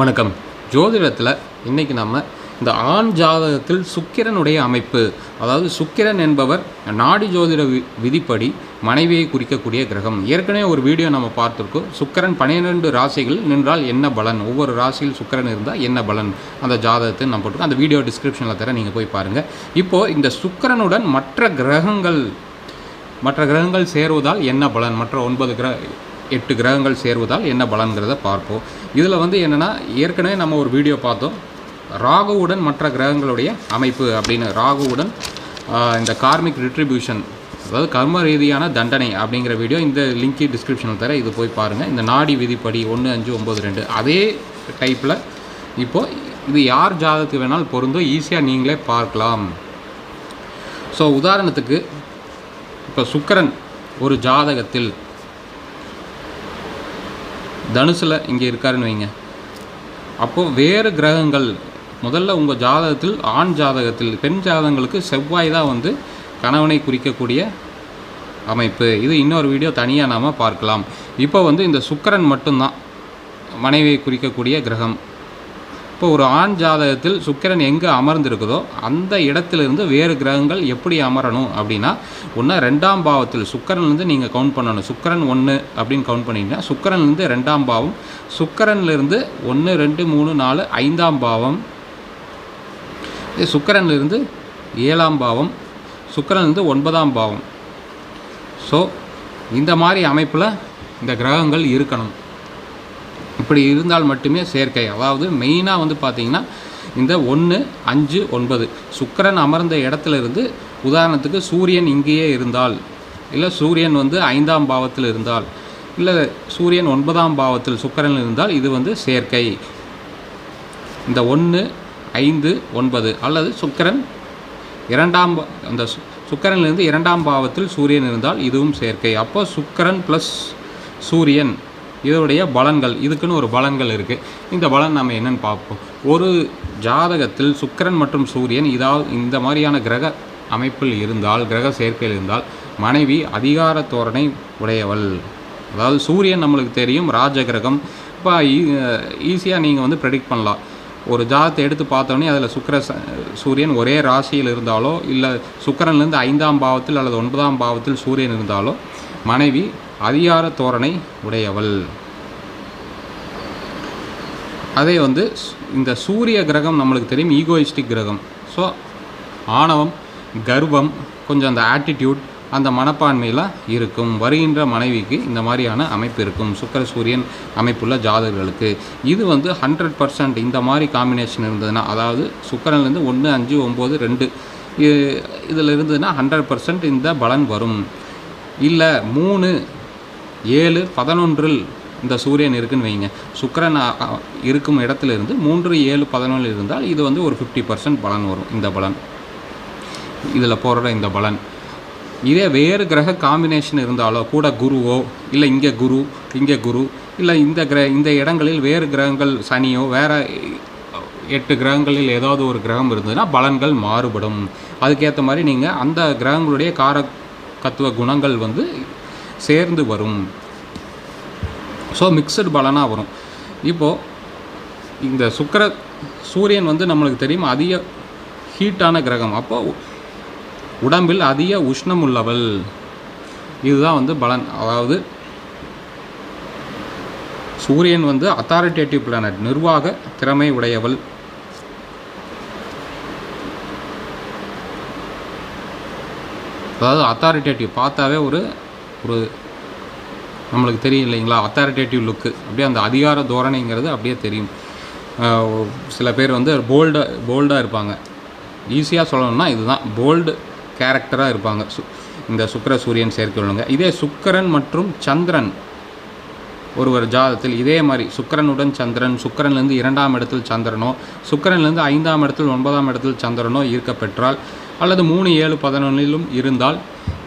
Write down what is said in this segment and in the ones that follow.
வணக்கம். ஜோதிடத்தில் இன்றைக்கி நம்ம இந்த ஆண் ஜாதகத்தில் சுக்கிரனுடைய அமைப்பு அதாவது சுக்கிரன் என்பவர் நாடி ஜோதிட வி விதிப்படி மனைவியை குறிக்கக்கூடிய கிரகம். ஏற்கனவே ஒரு வீடியோ நம்ம பார்த்துருக்கோம். சுக்கிரன் பன்னிரெண்டு ராசிகள் நின்றால் என்ன பலன்? ஒவ்வொரு ராசியில் சுக்கிரன் இருந்தால் என்ன பலன்? அந்த ஜாதகத்தை நம்ம போட்டுருக்கோம். அந்த வீடியோ டிஸ்கிரிப்ஷனில் தர நீங்கள் போய் பாருங்கள் இப்போது இந்த சுக்கிரனுடன் மற்ற கிரகங்கள் மற்ற கிரகங்கள் சேருவதால் என்ன பலன்? மற்ற ஒன்பது கிரக எட்டு கிரகங்கள் சேர்வதால் என்ன பலன்கிறத பார்ப்போம். இதில் வந்து என்னென்னா ஏற்கனவே நம்ம ஒரு வீடியோ பார்த்தோம். ராகுவுடன் மற்ற கிரகங்களுடைய அமைப்பு அப்படின்னு ராகுவுடன் இந்த கார்மிக் ரிட்ரிபியூஷன் அதாவது கர்ம ரீதியான தண்டனை அப்படிங்கிற வீடியோ இந்த லிங்க் டிஸ்கிரிப்ஷனில் தர இது போய் பாருங்கள் இந்த நாடி விதிப்படி ஒன்று அஞ்சு ஒம்பது ரெண்டு அதே டைப்பில் இப்போது இது யார் ஜாதகத்துக்கு வேணாலும் பொருந்தும் ஈஸியாக நீங்களே பார்க்கலாம். ஸோ உதாரணத்துக்கு இப்போ சுக்கரன் ஒரு ஜாதகத்தில் தனுசில் இங்கே இருக்காருன்னு வைங்க. அப்போது வேறு கிரகங்கள் முதல்ல உங்கள் ஜாதகத்தில் ஆண் ஜாதகத்தில் பெண் ஜாதகங்களுக்கு செவ்வாய் தான் வந்து கணவனை குறிக்கக்கூடிய அமைப்பு. இது இன்னொரு வீடியோ தனியாக நாம் பார்க்கலாம். இப்போ வந்து இந்த சுக்கரன் மட்டும்தான் மனைவியை குறிக்கக்கூடிய கிரகம். இப்போ ஒரு ஆண் ஜாதகத்தில் சுக்கிரன் எங்கே அமர்ந்திருக்குதோ அந்த இடத்திலிருந்து வேறு கிரகங்கள் எப்படி அமரணும் அப்படின்னா ஒன்றா ரெண்டாம் பாவத்தில் சுக்கரன்லேருந்து நீங்கள் கவுண்ட் பண்ணணும். சுக்கிரன் ஒன்று அப்படின்னு கவுண்ட் பண்ணிங்கன்னா சுக்கரன்லேருந்து ரெண்டாம் பாவம் சுக்கரன்லேருந்து ஒன்று ரெண்டு மூணு நாலு ஐந்தாம் பாவம் இது ஏழாம் பாவம் சுக்கரன்லேருந்து ஒன்பதாம் பாவம். ஸோ இந்த மாதிரி அமைப்பில் இந்த கிரகங்கள் இருக்கணும். இப்படி இருந்தால் மட்டுமே சேர்க்கை. அதாவது மெயினாக வந்து பார்த்தீங்கன்னா இந்த ஒன்று அஞ்சு ஒன்பது. சுக்கரன் அமர்ந்த இடத்துல இருந்து உதாரணத்துக்கு சூரியன் இங்கேயே இருந்தால் இல்லை சூரியன் வந்து ஐந்தாம் பாவத்தில் இருந்தால் இல்லை சூரியன் ஒன்பதாம் பாவத்தில் சுக்கரன் இருந்தால் இது வந்து சேர்க்கை. இந்த ஒன்று ஐந்து ஒன்பது. அல்லது சுக்கிரன் இரண்டாம் பா- அந்த சு- இரண்டாம் பாவத்தில் சூரியன் இருந்தால் இதுவும் சேர்க்கை. அப்போ சுக்கிரன் ப்ளஸ் சூரியன். இதோடைய பலன்கள் இதுக்குன்னு ஒரு பலன்கள் இருக்குது இந்த பலன் நம்ம என்னன்னு பார்ப்போம். ஒரு ஜாதகத்தில் சுக்கிரன் மற்றும் சூரியன் இதாவது இந்த மாதிரியான கிரக அமைப்பில் இருந்தால் கிரக சேர்க்கையில் இருந்தால் மனைவி அதிகார தோரணை உடையவள். அதாவது சூரியன் நம்மளுக்கு தெரியும் ராஜ கிரகம். இப்போ ஈஸியாக நீங்கள் வந்து ப்ரெடிக்ட் பண்ணலாம். ஒரு ஜாதத்தை எடுத்து பார்த்தோன்னே அதில் சுக்கர ச- சூரியன் ஒரே ராசியில் இருந்தாலோ இல்லை சுக்கரன்லேருந்து ஐந்தாம் பாவத்தில் அல்லது ஒன்பதாம் பாவத்தில் சூரியன் இருந்தாலோ மனைவி அதிகார தோரணை உடையவள். அதே வந்து இந்த சூரிய கிரகம் நம்மளுக்கு தெரியும் ஈகோயிஸ்டிக் கிரகம். ஸோ ஆணவம் கர்வம் கொஞ்சம் அந்த ஆட்டிடியூட் அந்த மனப்பான்மையெல்லாம் இருக்கும். வருகின்ற மனைவிக்கு இந்த மாதிரியான அமைப்பு இருக்கும். சுக்கர சூரியன் அமைப்புள்ள ஜாதகர்களுக்கு. இது வந்து ஹண்ட்ரட் பர்சன்ட் இந்த மாதிரி காம்பினேஷன் இருந்ததுன்னா அதாவது சுக்கரன்லேருந்து ஒன்று அஞ்சு ஒம்பது ரெண்டு இதில் இருந்ததுன்னா ஹண்ட்ரட் பர்சன்ட் இந்த பலன் வரும். இல்லை மூணு ஏழு பதினொன்றில் இந்த சூரியன் இருக்குன்னு வைங்க. சுக்கிரன் இருக்கும் இடத்துல இருந்து மூன்று ஏழு பதினொன்று இருந்தால் இது வந்து ஒரு ஃபிஃப்டி பர்சன்ட் பலன் வரும் இந்த பலன். இதில் போடுற இந்த பலன். இதே வேறு கிரக காம்பினேஷன் இருந்தாலோ கூட குருவோ இல்லை இங்கே குரு இங்கே குரு இல்லை இந்த கிர இந்த இடங்களில் வேறு கிரகங்கள் சனியோ வேறு எட்டு கிரகங்களில் ஏதாவது ஒரு கிரகம் இருந்ததுன்னா பலன்கள் மாறுபடும். அதுக்கேற்ற மாதிரி நீங்கள் அந்த கிரகங்களுடைய காரகத்துவ குணங்கள் வந்து சேர்ந்து வரும். ஸோ மிக்சடு பலனாக வரும். இப்போது இந்த சுக்கிர சூரியன் வந்து நம்மளுக்கு தெரியும் அதிக ஹீட்டான கிரகம். அப்போ உடம்பில் அதிக உஷ்ணம் உள்ளவள். இதுதான் வந்து பலன். அதாவது சூரியன் வந்து அத்தாரிட்டேட்டிவ் பிளானட் நிர்வாக திறமை உடையவள். அதாவது அத்தாரிட்டேட்டிவ் பார்த்தாவே ஒரு ஒரு நம்மளுக்கு தெரியும் இல்லைங்களா? அத்தாரிட்டேட்டிவ் லுக்கு அப்படியே அந்த அதிகார தோரணைங்கிறது அப்படியே தெரியும். சில பேர் வந்து போல்டாக போல்டாக இருப்பாங்க. ஈஸியாக சொல்லணும்னா இதுதான். போல்டு கேரக்டராக இருப்பாங்க. சு இந்த சுக்கிர சூரியன் சேர்க்கை உள்ளவங்க இதே சுக்கிரன் மற்றும் சந்திரன். ஒருவர் ஜாதத்தில் இதே மாதிரி சுக்கிரனுடன் சந்திரன் சுக்கரன்லேருந்து இரண்டாம் இடத்தில் சந்திரனோ சுக்கரன்லேருந்து ஐந்தாம் இடத்தில் ஒன்பதாம் இடத்தில் சந்திரனோ இருக்க பெற்றால் அல்லது மூணு ஏழு பதினொன்றிலும் இருந்தால்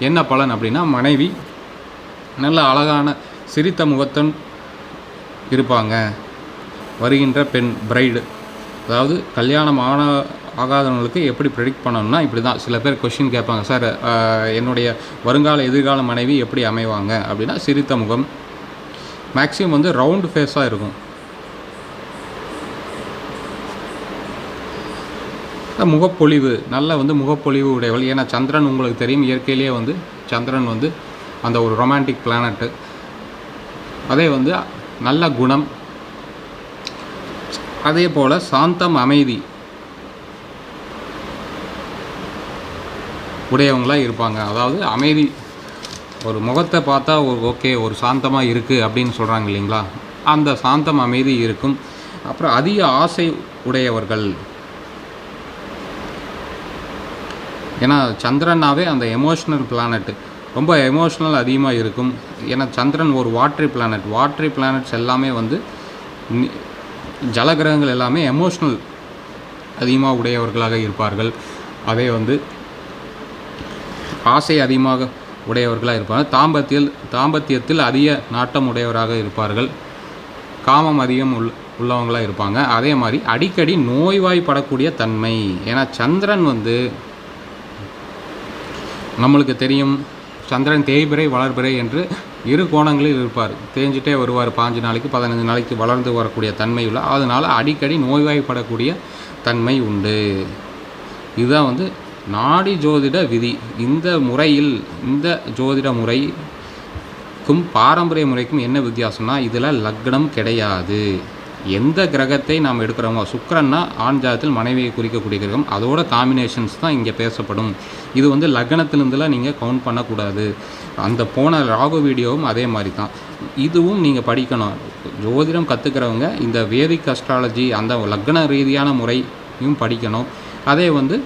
என்ன பலன் அப்படின்னா மனைவி நல்ல அழகான சிரித்த முகத்தன் இருப்பாங்க. வருகின்ற பெண் பிரைடு அதாவது கல்யாணம் ஆன ஆகாதவங்களுக்கு எப்படி ப்ரெடிக்ட் பண்ணணும்னா இப்படி தான் சில பேர் கொஷின் கேட்பாங்க சார் என்னுடைய வருங்கால எதிர்கால மனைவி எப்படி அமைவாங்க? அப்படின்னா சிரித்த முகம். மேக்ஸிமம் வந்து ரவுண்டு ஃபேஸாக இருக்கும். முகப்பொழிவு நல்ல வந்து முகப்பொழிவு உடையவள். ஏன்னா சந்திரன் உங்களுக்கு தெரியும் இயற்கையிலேயே வந்து சந்திரன் வந்து அந்த ஒரு ரொமான்டிக் பிளானட்டு அதே வந்து நல்ல குணம். அதே போல் சாந்தம் அமைதி. உடையவங்களாக இருப்பாங்க. அதாவது அமைதி ஒரு முகத்தை பார்த்தா ஒரு ஓகே ஒரு சாந்தமாக இருக்குது அப்படின்னு சொல்கிறாங்க இல்லைங்களா? அந்த சாந்தம் அமைதி இருக்கும். அப்புறம் அதிக ஆசை உடையவர்கள். ஏன்னா சந்திரனாவே அந்த எமோஷ்னல் பிளானட்டு ரொம்ப எமோஷ்னல் அதிகமாக இருக்கும். ஏன்னா சந்திரன் ஒரு வாட்ரி பிளானட் வாட்ரி பிளானட்ஸ் எல்லாமே வந்து ஜலகிரகங்கள் எல்லாமே எமோஷ்னல் அதிகமாக உடையவர்களாக இருப்பார்கள். அதே வந்து ஆசை அதிகமாக உடையவர்களாக இருப்பார்கள். தாம்பத்தியல் தாம்பத்தியத்தில் அதிக நாட்டம் உடையவராக இருப்பார்கள். காமம் அதிகம் உள் உள்ளவங்களாக இருப்பாங்க. அதே மாதிரி அடிக்கடி நோய்வாய்ப்படக்கூடிய தன்மை. ஏன்னா சந்திரன் வந்து நம்மளுக்கு தெரியும். சந்திரன் தேய்பிறை வளர்பிறை என்று இரு கோணங்களில் இருப்பார். தேஞ்சிட்டே வருவார் பாஞ்சு நாளைக்கு பதினஞ்சு நாளைக்கு வளர்ந்து வரக்கூடிய தன்மை உள்ள அதனால் அடிக்கடி நோய்வாய்ப்படக்கூடிய தன்மை உண்டு. இதுதான் வந்து நாடி ஜோதிட விதி. இந்த முறையில் இந்த ஜோதிட முறைக்கும் பாரம்பரிய முறைக்கும் என்ன வித்தியாசம்னா இதில் லக்னம் கிடையாது. எந்த கிரகத்தை நாம் எடுக்கிறோமோ சுக்கரன்னா ஆண் ஜாதத்தில் மனைவியை குறிக்கக்கூடிய கிரகம் அதோட காம்பினேஷன்ஸ் தான் இங்கே பேசப்படும். இது வந்து லக்னத்திலிருந்துலாம் நீங்கள் கவுண்ட் பண்ணக்கூடாது. அந்த போன ராகு வீடியோவும் அதே மாதிரி தான். இதுவும் நீங்கள் படிக்கணும். ஜோதிடம் கற்றுக்கிறவங்க இந்த வேதிக் அஸ்ட்ராலஜி அந்த லக்ன ரீதியான முறையும் படிக்கணும். அதே வந்து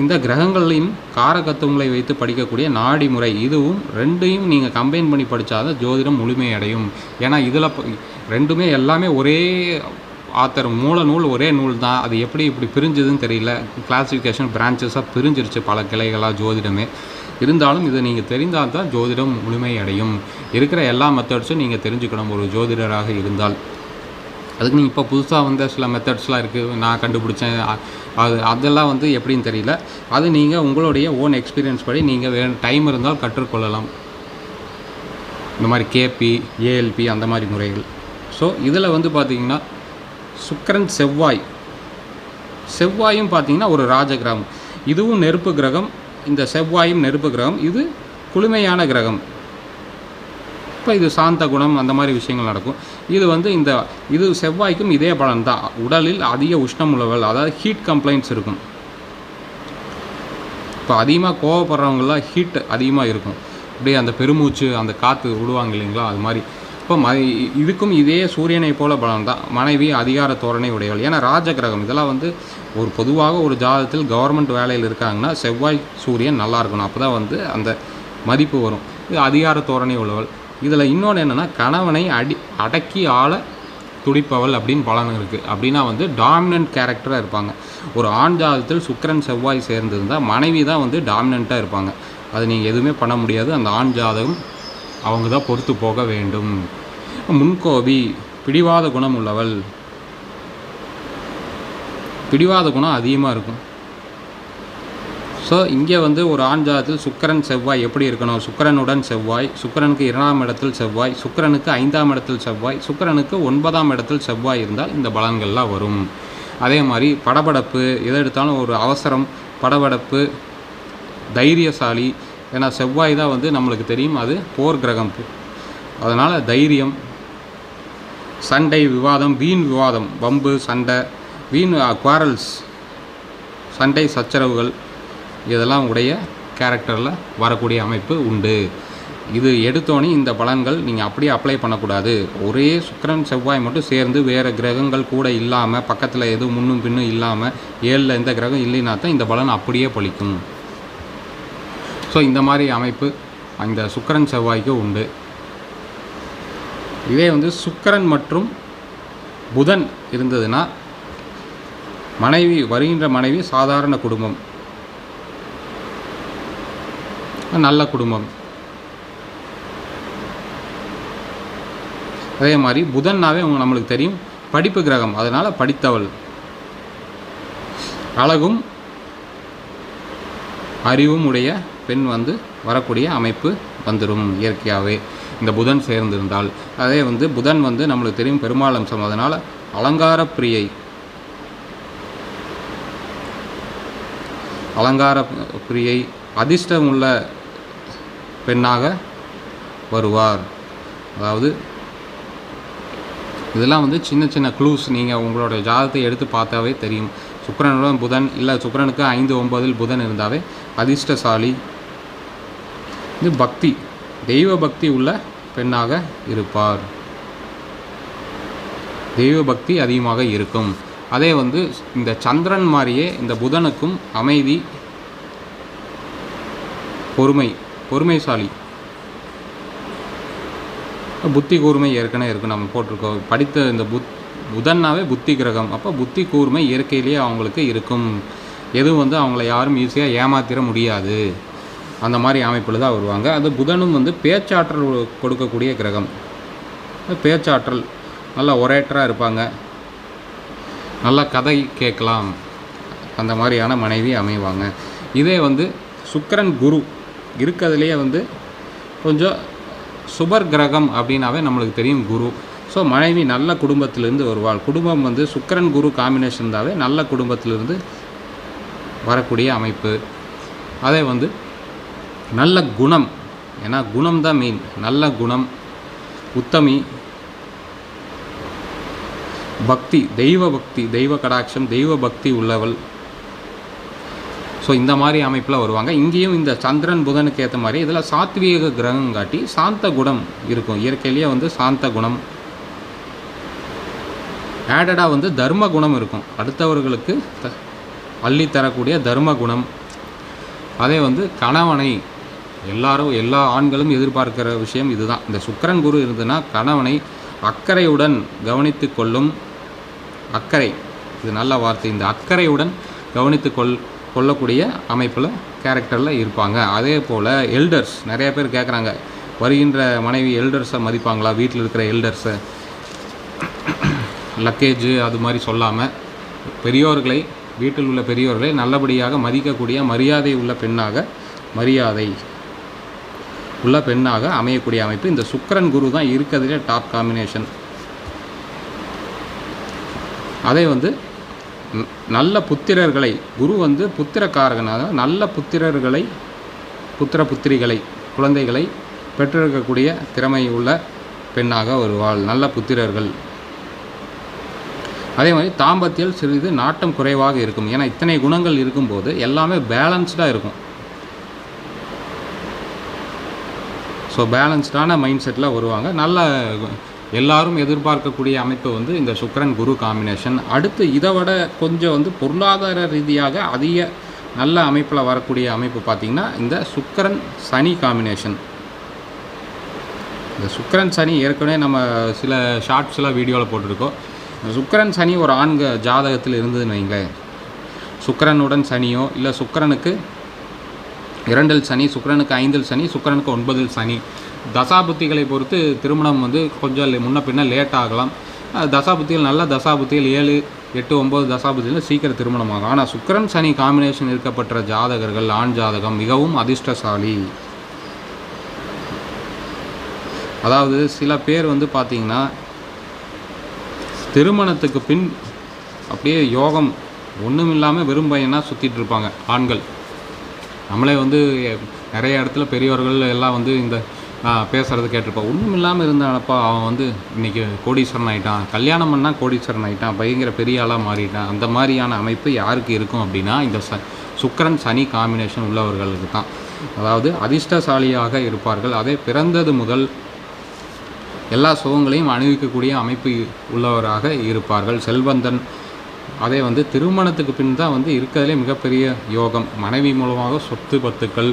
இந்த கிரகங்களின் காரகத்துவங்களை வைத்து படிக்கக்கூடிய நாடி முறை இதுவும் ரெண்டையும் நீங்கள் கம்பைன் பண்ணி படித்தாதான் ஜோதிடம் முழுமையடையும். ஏன்னா இதில் ரெண்டுமே எல்லாமே ஒரே ஆத்தர் மூல நூல் ஒரே நூல் தான். அது எப்படி இப்படி பிரிஞ்சுதுன்னு தெரியல. கிளாசிஃபிகேஷன் பிரான்ச்சஸாக பிரிஞ்சிருச்சு பல கிளைகளாக ஜோதிடமே. இருந்தாலும் இதை நீங்கள் தெரிந்தால் தான் ஜோதிடம் முழுமையடையும். இருக்கிற எல்லா மெத்தட்ஸும் நீங்கள் தெரிஞ்சுக்கணும். ஒரு ஜோதிடராக இருந்தால். அதுக்கு நீங்கள் இப்போ புதுசாக வந்த சில மெத்தட்ஸ்லாம் இருக்குது நான் கண்டுபிடிச்சேன். அது அதெல்லாம் வந்து எப்படின்னு தெரியல. அது நீங்கள் உங்களுடைய ஓன் எக்ஸ்பீரியன்ஸ் படி நீங்கள் வே டைம் இருந்தால் கற்றுக்கொள்ளலாம். இந்த மாதிரி கேபி ஏஎல்பி அந்த மாதிரி முறைகள். ஸோ இதில் வந்து பார்த்தீங்கன்னா சுக்கரன் செவ்வாய். செவ்வாயும் பார்த்திங்கன்னா ஒரு ராஜ கிரகம். இதுவும் நெருப்பு கிரகம். இந்த செவ்வாயும் நெருப்பு கிரகம். இது குளுமையான கிரகம். இப்போ இது சாந்த குணம் அந்த மாதிரி விஷயங்கள் நடக்கும். இது வந்து இந்த இது செவ்வாய்க்கும் இதே பலன் தான் உடலில் அதிக உஷ்ணம் உழவல் அதாவது ஹீட் கம்ப்ளைண்ட்ஸ் இருக்கும். இப்போ அதிகமாக கோவப்படுறவங்களாம் ஹீட் அதிகமாக இருக்கும். அப்படியே அந்த பெருமூச்சு அந்த காற்று விடுவாங்க இல்லைங்களா? அது மாதிரி. இப்போ ம இதுக்கும் இதே சூரியனை போல பலன் தான் மனைவி அதிகார தோரணை உடையவள். ஏன்னா ராஜ கிரகம் இதெல்லாம் வந்து ஒரு பொதுவாக ஒரு ஜாதகத்தில் கவர்மெண்ட் வேலையில் இருக்காங்கன்னா செவ்வாய் சூரியன் நல்லா இருக்கணும். அப்போ தான் வந்து அந்த மதிப்பு வரும். இது அதிகார தோரணை உள்ளவள். இதில் இன்னொன்று என்னென்னா கணவனை அடி அடக்கி ஆள துடிப்பவள் அப்படின்னு பலன் இருக்குது அப்படின்னா வந்து டாமினன்ட் கேரக்டராக இருப்பாங்க. ஒரு ஆண் ஜாதத்தில் சுக்கிரன் செவ்வாய் சேர்ந்திருந்தால் மனைவி தான் வந்து டாமினண்ட்டாக இருப்பாங்க. அது நீங்கள் எதுவுமே பண்ண முடியாது. அந்த ஆண் ஜாதகம் அவங்க தான் பொறுத்து போக வேண்டும். முன்கோபி பிடிவாத குணம் உள்ளவள். பிடிவாத குணம் அதிகமாக இருக்கும். ஸோ இங்கே வந்து ஒரு ஆண் ஜாதத்தில் சுக்கரன் செவ்வாய் எப்படி இருக்கணும்? சுக்கிரனுடன் செவ்வாய் சுக்கரனுக்கு இரண்டாம் இடத்தில் செவ்வாய் சுக்கிரனுக்கு ஐந்தாம் இடத்தில் செவ்வாய் சுக்கிரனுக்கு ஒன்பதாம் இடத்தில் செவ்வாய் இருந்தால் இந்த பலன்கள்லாம் வரும். அதே மாதிரி படபடப்பு எதை எடுத்தாலும் ஒரு அவசரம் படபடப்பு தைரியசாலி ஏன்னா செவ்வாய் தான் வந்து நம்மளுக்கு தெரியும் அது போர் கிரகம். அதனால் தைரியம் சண்டை விவாதம் வீண் விவாதம் பம்பு சண்டை வீண் குவாரல்ஸ் சண்டை சச்சரவுகள் இதெல்லாம் உடைய கேரக்டரில் வரக்கூடிய அமைப்பு உண்டு. இது எடுத்தோன்னே இந்த பலன்கள் நீங்கள் அப்படியே அப்ளை பண்ணக்கூடாது. ஒரே சுக்கரன் செவ்வாய் மட்டும் சேர்ந்து வேறு கிரகங்கள் கூட இல்லாமல் பக்கத்தில் எதுவும் முன்னும் பின்னும் இல்லாமல் ஏழில் எந்த கிரகம் இல்லைனா தான் இந்த பலன் அப்படியே பழிக்கும். ஸோ இந்த மாதிரி அமைப்பு அந்த சுக்கரன் செவ்வாய்க்கு உண்டு. இதே வந்து சுக்கரன் மற்றும் புதன் இருந்ததுன்னா மனைவி வருகின்ற மனைவி சாதாரண குடும்பம். நல்ல குடும்பம். அதே மாதிரி புதன்னாவே உங்க நம்மளுக்கு தெரியும் படிப்பு கிரகம் அதனால் படித்தவள். அழகும் அறிவும் உடைய பெண் வந்து வரக்கூடிய அமைப்பு வந்துடும் இயற்கையாகவே இந்த புதன் சேர்ந்திருந்தால். அதே வந்து புதன் வந்து நம்மளுக்கு தெரியும் பெருமாள் அம்சம் அதனால் அலங்கார பிரியை. அலங்கார பிரியை அதிர்ஷ்டம் உள்ள பெண்ணாக வருவார். அதாவது இதெல்லாம் வந்து சின்ன சின்ன க்ளூஸ் நீங்கள் உங்களோட ஜாதகத்தை எடுத்து பார்த்தாவே தெரியும். சுக்கரனுடன் புதன் இல்லை சுக்கரனுக்கு ஐந்து ஒன்பதில் புதன் இருந்தாவே அதிர்ஷ்டசாலி. இது பக்தி தெய்வ பக்தி உள்ள பெண்ணாக இருப்பார். தெய்வ பக்தி அதிகமாக இருக்கும். அதே வந்து இந்த சந்திரன் மாதிரியே இந்த புதனுக்கும் அமைதி பொறுமை. பொறுமைசாலி. புத்தி கூர்மை ஏற்கனவே இருக்குது நம்ம போட்டிருக்கோம். படித்த இந்த புத் புதன்னாவே புத்தி கிரகம். அப்போ புத்தி கூர்மை இயற்கையிலேயே அவங்களுக்கு இருக்கும். எதுவும் வந்து அவங்கள யாரும் ஈஸியாக ஏமாத்திர முடியாது. அந்த மாதிரி அமைப்பில் தான் வருவாங்க. அது புதனும் வந்து பேச்சாற்றல் கொடுக்கக்கூடிய கிரகம். பேச்சாற்றல். நல்லா ஒரேட்டராக இருப்பாங்க. நல்லா கதை கேட்கலாம். அந்த மாதிரியான மனைவி அமைவாங்க. இதே வந்து சுக்கிரன் குரு. இருக்கிறதுலையே வந்து கொஞ்சம் சுபர் கிரகம் அப்படின்னாவே நம்மளுக்கு தெரியும் குரு. ஸோ மனைவி நல்ல குடும்பத்திலேருந்து வருவாள். குடும்பம் வந்து சுக்கரன் குரு காம்பினேஷன் இருந்தாவே நல்ல குடும்பத்திலிருந்து வரக்கூடிய அமைப்பு. அதே வந்து நல்ல குணம். ஏன்னா குணம் தான் மெயின் நல்ல குணம் உத்தமி பக்தி தெய்வ பக்தி தெய்வ கடாட்சம் தெய்வ பக்தி உள்ளவள். ஸோ இந்த மாதிரி அமைப்பில் வருவாங்க. இங்கேயும் இந்த சந்திரன் புதனுக்கு ஏற்ற மாதிரி இதில் சாத்வீக கிரகம் காட்டி சாந்த குணம் இருக்கும். இயற்கையிலேயே வந்து சாந்த குணம். ஆடடாக வந்து தர்ம குணம் இருக்கும். அடுத்தவர்களுக்கு த அள்ளி தரக்கூடிய தர்ம குணம். அதே வந்து கணவனை எல்லாரும் எல்லா ஆண்களும் எதிர்பார்க்கிற விஷயம் இதுதான். இந்த சுக்கிரன் குரு இருந்ததுன்னா கணவனை அக்கறையுடன் கவனித்து கொள்ளும் அக்கறை. இது நல்ல வார்த்தை. இந்த அக்கறையுடன் கவனித்து கொள் கொள்ளக்கூடிய அமைப்பில் கேரக்டரில் இருப்பாங்க. அதே போல் எல்டர்ஸ் நிறைய பேர் கேட்குறாங்க வருகின்ற மனைவி எல்டர்ஸை மதிப்பாங்களா? வீட்டில் இருக்கிற எல்டர்ஸை லக்கேஜு அது மாதிரி சொல்லாமல் பெரியோர்களை வீட்டில் உள்ள பெரியோர்களை நல்லபடியாக மதிக்கக்கூடிய மரியாதை உள்ள பெண்ணாக மரியாதை உள்ள பெண்ணாக அமையக்கூடிய அமைப்பு. இந்த சுக்கிரன் குரு தான் இருக்கிறதுலே டாப் காம்பினேஷன் அதே வந்து நல்ல புத்திரர்களை குரு வந்து புத்திரக்காரகனாக நல்ல புத்திரர்களை புத்திர புத்திரிகளை குழந்தைகளை பெற்றிருக்கக்கூடிய திறமை உள்ள பெண்ணாக வருவாள். நல்ல புத்திரர்கள். அதே மாதிரி தாம்பத்தியில் சிறிது நாட்டம் குறைவாக இருக்கும். ஏன்னா இத்தனை குணங்கள் இருக்கும்போது எல்லாமே பேலன்ஸ்டாக இருக்கும். ஸோ பேலன்ஸ்டான மைண்ட் செட்டில் வருவாங்க. நல்ல எல்லாரும் எதிர்பார்க்கக்கூடிய அமைப்பு வந்து இந்த சுக்கரன் குரு காம்பினேஷன் அடுத்து இதை விட கொஞ்சம் வந்து பொருளாதார ரீதியாக அதிக நல்ல அமைப்பில் வரக்கூடிய அமைப்பு பார்த்திங்கன்னா இந்த சுக்கரன் சனி காம்பினேஷன் இந்த சுக்கரன் சனி ஏற்கனவே நம்ம சில ஷார்ட்ஸ்லாம் வீடியோவில் போட்டிருக்கோம். சுக்கரன் சனி ஒரு ஆண்க ஜாதகத்தில் இருந்ததுன்னு வைங்களேன். சுக்கரனுடன் சனியோ இல்லை சுக்கரனுக்கு இரண்டில் சனி சுக்கரனுக்கு ஐந்தில் சனி சுக்கரனுக்கு ஒன்பதில் சனி. தசாபுத்திகளை பொறுத்து திருமணம் வந்து கொஞ்சம் முன்ன பின்ன லேட் ஆகலாம். தசாபுத்திகள் நல்ல தசாபுத்திகள் ஏழு எட்டு ஒம்பது தசாபுத்திகள் சீக்கிரம் திருமணம் ஆகும் ஆனால் சுக்கிரன் சனி காம்பினேஷன் இருக்கப்பட்ட ஜாதகர்கள் ஆண் ஜாதகம் மிகவும் அதிர்ஷ்டசாலி. அதாவது சில பேர் வந்து பார்த்தீங்கன்னா திருமணத்துக்கு பின் அப்படியே யோகம் ஒன்றும் இல்லாமல் வெறும் பையனாக சுற்றிட்டு இருப்பாங்க ஆண்கள். நம்மளே வந்து நிறைய இடத்துல பெரியவர்கள் எல்லாம் வந்து இந்த பேசுகிறது பேசுறது கேட்டிருப்போம் ஒன்றும் இல்லாமல் இருந்தானப்பா அவன் வந்து இன்னைக்கு கோடீஸ்வரன் ஆயிட்டான். கல்யாணம் பண்ணால் கோடீஸ்வரன் ஆயிட்டான். பயங்கர பெரிய ஆளாக மாறிட்டான். அந்த மாதிரியான அமைப்பு யாருக்கு இருக்கும் அப்படின்னா இந்த ச சுக்கிரன் சனி காம்பினேஷன் உள்ளவர்களுக்கு தான். அதாவது அதிர்ஷ்டசாலியாக இருப்பார்கள். அதே பிறந்தது முதல் எல்லா சுகங்களையும் அணிவிக்கக்கூடிய அமைப்பு உள்ளவராக இருப்பார்கள். செல்வந்தன் அதே வந்து திருமணத்துக்கு பின் தான் வந்து இருக்கிறதுலே மிகப்பெரிய யோகம். மனைவி மூலமாக சொத்து பத்துக்கள்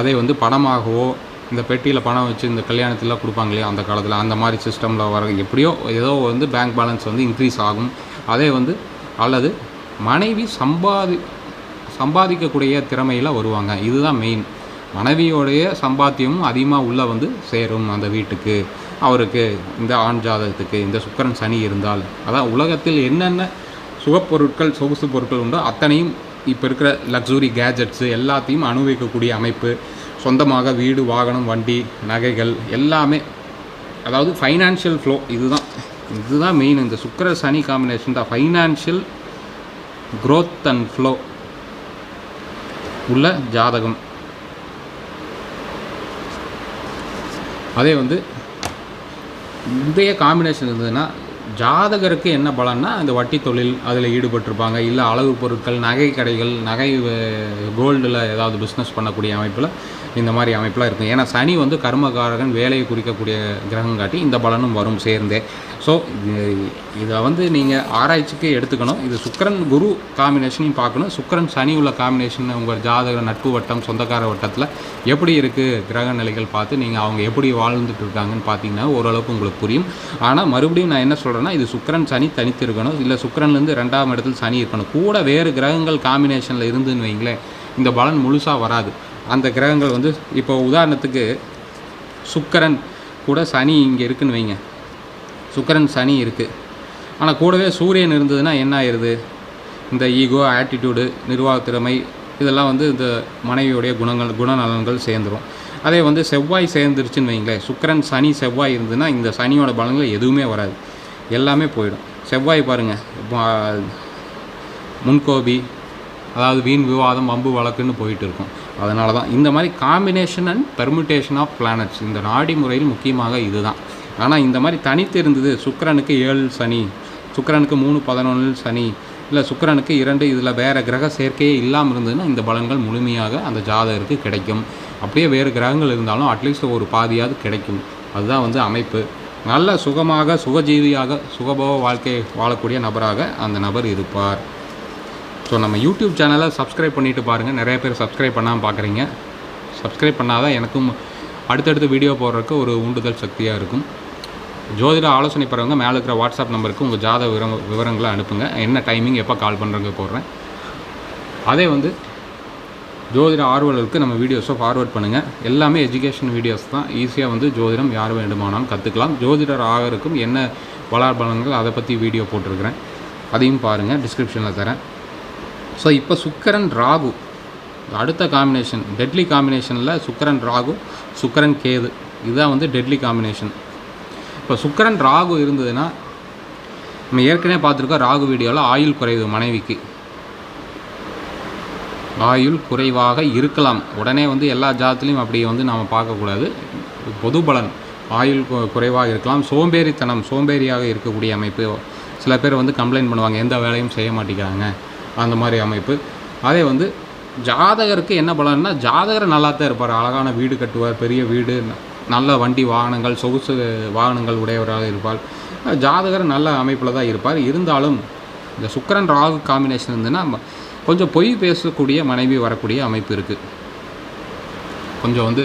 அதே வந்து பணமாகவோ இந்த பெட்டியில் பணம் வச்சு இந்த கல்யாணத்திலாம் கொடுப்பாங்க இல்லையா அந்த காலத்தில் அந்த மாதிரி சிஸ்டமில் வர எப்படியோ ஏதோ வந்து பேங்க் பேலன்ஸ் வந்து இன்க்ரீஸ் ஆகும். அதே வந்து அல்லது மனைவி சம்பாதி சம்பாதிக்கக்கூடிய திறமையில் வருவாங்க. இதுதான் மெயின் மனைவியோடைய சம்பாத்தியமும் அதிகமாக உள்ளே வந்து சேரும் அந்த வீட்டுக்கு. அவருக்கு இந்த ஆண் ஜாதகத்துக்கு இந்த சுக்கரன் சனி இருந்தால். அதான் உலகத்தில் என்னென்ன சுகப்பொருட்கள் சொகுசு பொருட்கள் உண்டோ அத்தனையும் இப்போ இருக்கிற லக்ஸுரி கேஜெட்ஸு எல்லாத்தையும் அனுபவிக்கக்கூடிய அமைப்பு. சொந்தமாக வீடு வாகனம் வண்டி நகைகள் எல்லாமே அதாவது ஃபைனான்ஷியல் ஃப்ளோ இதுதான். இதுதான் மெயின் இந்த சுக்கிர சனி காம்பினேஷன் தான். ஃபைனான்ஷியல் க்ரோத் அண்ட் ஃப்ளோ உள்ள ஜாதகம். அதே வந்து இதே காம்பினேஷன் இருந்ததுன்னா ஜாதகருக்கு என்ன பலன்னா அந்த வட்டி தொழில் அதில் ஈடுபட்டிருப்பாங்க. இல்லை அளவு பொருட்கள் நகை கடைகள் நகை கோல்டில் ஏதாவது பிஸ்னஸ் பண்ணக்கூடிய அமைப்பில் இந்த மாதிரி அமைப்பெலாம் இருக்கும் ஏன்னா சனி வந்து கர்மகாரகன் வேலையை குறிக்கக்கூடிய கிரகம் காட்டி இந்த பலனும் வரும் சேர்ந்தே. ஸோ இதை வந்து நீங்கள் ஆராய்ச்சிக்கு எடுத்துக்கணும். இது சுக்கிரன் குரு காம்பினேஷனையும் பார்க்கணும். சுக்கரன் சனி உள்ள காம்பினேஷன் உங்கள் ஜாதக நட்பு வட்டம் சொந்தக்கார வட்டத்தில் எப்படி இருக்குது கிரக நிலைகள் பார்த்து நீங்கள் அவங்க எப்படி வாழ்ந்துட்டு இருக்காங்கன்னு பார்த்தீங்கன்னா ஓரளவுக்கு உங்களுக்கு புரியும். ஆனால் மறுபடியும் நான் என்ன சொல்கிறேன்னா இது சுக்கரன் சனி தனித்து இருக்கணும் இல்லை சுக்கரன்லேருந்து ரெண்டாம் இடத்துல சனி இருக்கணும். கூட வேறு கிரகங்கள் காம்பினேஷனில் இருந்துன்னு வைங்களேன் இந்த பலன் முழுசாக வராது. அந்த கிரகங்கள் வந்து இப்போ உதாரணத்துக்கு சுக்கரன் கூட சனி இங்கே இருக்குன்னு வைங்க. சுக்கரன் சனி இருக்குது ஆனால் கூடவே சூரியன் இருந்ததுன்னா என்ன ஆயிடுது இந்த ஈகோ ஆட்டிடியூடு நிர்வாக திறமை இதெல்லாம் வந்து இந்த மனைவியுடைய குணங்கள் குணநலன்கள் சேர்ந்துரும். அதே வந்து செவ்வாய் சேர்ந்துருச்சுன்னு வைங்களேன். சுக்கிரன் சனி செவ்வாய் இருந்ததுன்னா இந்த சனியோட பலன்கள் எதுவுமே வராது. எல்லாமே போயிடும். செவ்வாய் பாருங்கள் இப்போ, முன்கோபி அதாவது வீண் விவாதம் வம்பு வழக்குன்னு போயிட்டு இருக்கும். அதனால தான் இந்த மாதிரி combination and permutation of planets இந்த நாடி முறையில் முக்கியமாக இதுதான். ஆனால் இந்த மாதிரி தனித்து இருந்தது சுக்கிரனுக்கு ஏழு சனி சுக்கிரனுக்கு மூணு பதினொன்று சனி இல்லை சுக்கரனுக்கு இரண்டு இதில் வேறு கிரக சேர்க்கையே இல்லாமல் இருந்ததுன்னா இந்த பலன்கள் முழுமையாக அந்த ஜாதகருக்கு கிடைக்கும். அப்படியே வேறு கிரகங்கள் இருந்தாலும் அட்லீஸ்ட் ஒரு பாதியாவது கிடைக்கும். அதுதான் வந்து அமைப்பு. நல்ல சுகமாக சுகஜீவியாக சுகபோக வாழ்க்கை வாழக்கூடிய நபராக அந்த நபர் இருப்பார். ஸோ நம்ம யூடியூப் சேனலை சப்ஸ்கிரைப் பண்ணிவிட்டு பாருங்கள் நிறைய பேர் சப்ஸ்கிரைப் பண்ணாமல் பார்க்குறீங்க சப்ஸ்கிரைப் பண்ணாதான் எனக்கும் அடுத்தடுத்து வீடியோ போடுறதுக்கு ஒரு உண்டுதல் சக்தியாக இருக்கும். ஜோதிட ஆலோசனை பெறவங்க மேலே இருக்கிற வாட்ஸ்அப் நம்பருக்கு உங்கள் ஜாத விவரங்களை அனுப்புங்க. என்ன டைமிங் எப்போ கால் பண்ணுறங்க போடுறேன். அதே வந்து ஜோதிட ஆர்வலருக்கு நம்ம வீடியோஸை ஃபார்வர்ட் பண்ணுங்கள் எல்லாமே எஜுகேஷன் வீடியோஸ் தான். ஈஸியாக வந்து ஜோதிடம் யார் வேண்டுமானாலும் கற்றுக்கலாம் ஜோதிடர் ஆகருக்கும் என்ன வளர்பலங்கள் அதை பற்றி வீடியோ போட்டிருக்கிறேன். அதையும் பாருங்கள் டிஸ்கிரிப்ஷனில் தரேன். ஸோ இப்போ சுக்கரன் ராகு. அடுத்த காம்பினேஷன் டெட்லி காம்பினேஷனில் சுக்கரன் ராகு சுக்கரன் கேது. இதுதான் வந்து டெட்லி காம்பினேஷன் இப்போ சுக்கரன் ராகு இருந்ததுன்னா நம்ம ஏற்கனவே பார்த்துருக்கோம் ராகு வீடியோவில் ஆயுள் குறைவு மனைவிக்கு. ஆயுள் குறைவாக இருக்கலாம். உடனே வந்து எல்லா ஜாதத்துலேயும் அப்படி வந்து நாம் பார்க்கக்கூடாது. பொது பலன் ஆயுள் குறைவாக இருக்கலாம். சோம்பேறித்தனம் சோம்பேறியாக இருக்கக்கூடிய அமைப்பு. சில பேர் வந்து கம்ப்ளைண்ட் பண்ணுவாங்க எந்த வேலையும் செய்ய மாட்டேங்கிறாங்க. அந்த மாதிரி அமைப்பு. அதே வந்து ஜாதகருக்கு என்ன பலன்னா ஜாதகர் நல்லா தான் இருப்பார். அழகான வீடு கட்டுவார் பெரிய வீடு நல்ல வண்டி வாகனங்கள் சொகுசு வாகனங்கள் உடையவராக இருப்பார். ஜாதகர் நல்ல அமைப்பில் தான் இருப்பார். இருந்தாலும் இந்த சுக்கரன் ராகு காம்பினேஷன் இருந்துன்னா கொஞ்சம் பொய் பேசக்கூடிய மனைவி வரக்கூடிய அமைப்பு இருக்குது கொஞ்சம் வந்து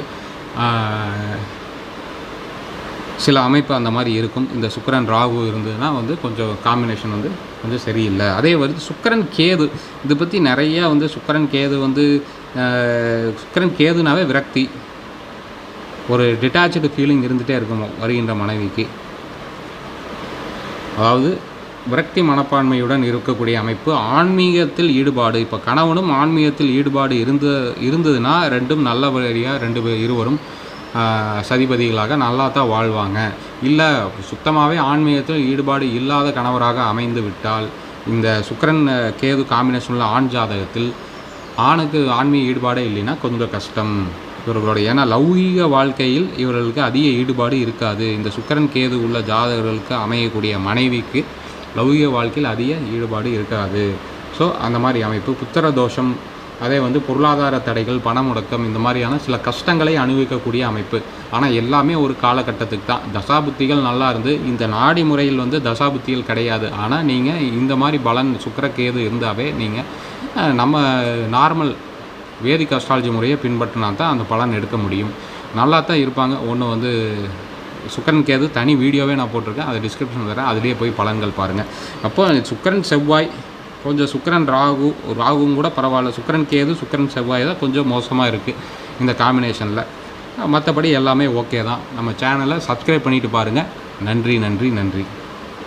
சில அமைப்பு அந்த மாதிரி இருக்கும். இந்த சுக்கரன் ராகு இருந்ததுன்னா வந்து கொஞ்சம் காம்பினேஷன் வந்து கொஞ்சம் சரியில்லை. அதே வந்து சுக்கரன் கேது இதை பற்றி நிறையா வந்து சுக்கரன் கேது வந்து சுக்கரன் கேதுனாவே விரக்தி. ஒரு டிட்டாச்சு ஃபீலிங் இருந்துகிட்டே இருக்கும் வருகின்ற மனைவிக்கு. அதாவது விரக்தி மனப்பான்மையுடன் இருக்கக்கூடிய அமைப்பு ஆன்மீகத்தில் ஈடுபாடு. இப்போ கணவனும் ஆன்மீகத்தில் ஈடுபாடு இருந்த இருந்ததுன்னா ரெண்டும் நல்ல வழியாக ரெண்டு பேர் இருவரும் சதிபதிகளாக நல்லா தான் வாழ்வாங்க. இல்லை சுத்தமாகவே ஆன்மீகத்தில் ஈடுபாடு இல்லாத கணவராக அமைந்து விட்டால் இந்த சுக்கரன் கேது காம்பினேஷனில் ஆண் ஜாதகத்தில் ஆணுக்கு ஆன்மீக ஈடுபாடே இல்லைன்னா கொஞ்சம் கஷ்டம். இவர்களுடைய ஏன்னா லௌகீக வாழ்க்கையில் இவர்களுக்கு அதிக ஈடுபாடு இருக்காது. இந்த சுக்கரன் கேது உள்ள ஜாதகர்களுக்கு அமையக்கூடிய மனைவிக்கு லௌகிக வாழ்க்கையில் அதிக ஈடுபாடு இருக்காது. ஸோ அந்த மாதிரி அமைப்பு புத்திர தோஷம் அதே வந்து பொருளாதார தடைகள் பண முடக்கம் இந்த மாதிரியான சில கஷ்டங்களை அனுபவிக்கக்கூடிய அமைப்பு. ஆனால் எல்லாமே ஒரு காலகட்டத்துக்கு தான். தசாபுத்திகள் நல்லா இருந்து இந்த நாடி முறையில் வந்து தசாபுத்திகள் கிடையாது. ஆனால் நீங்கள் இந்த மாதிரி பலன் சுக்கிரகேது இருந்தாவே நீங்கள் நம்ம நார்மல் வேதிக் அஸ்ட்ராலஜி முறையை பின்பற்றினா தான் அந்த பலன் எடுக்க முடியும். நல்லா தான் இருப்பாங்க. ஒன்று வந்து சுக்கரன் கேது தனி வீடியோவே நான் போட்டிருக்கேன். அதை டிஸ்கிரிப்ஷன் தரேன். அதிலேயே போய் பலன்கள் பாருங்கள் அப்போ சுக்கரன் செவ்வாய் கொஞ்சம் சுக்கிரன் ராகு ராகுவும் கூட பரவாயில்ல. சுக்கரன் கேது சுக்கரன் செவ்வாய் தான் கொஞ்சம் மோசமாக இருக்குது இந்த காம்பினேஷனில் மற்றபடி எல்லாமே ஓகே தான். நம்ம சேனலை சப்ஸ்கிரைப் பண்ணிட்டு பாருங்கள் நன்றி நன்றி நன்றி.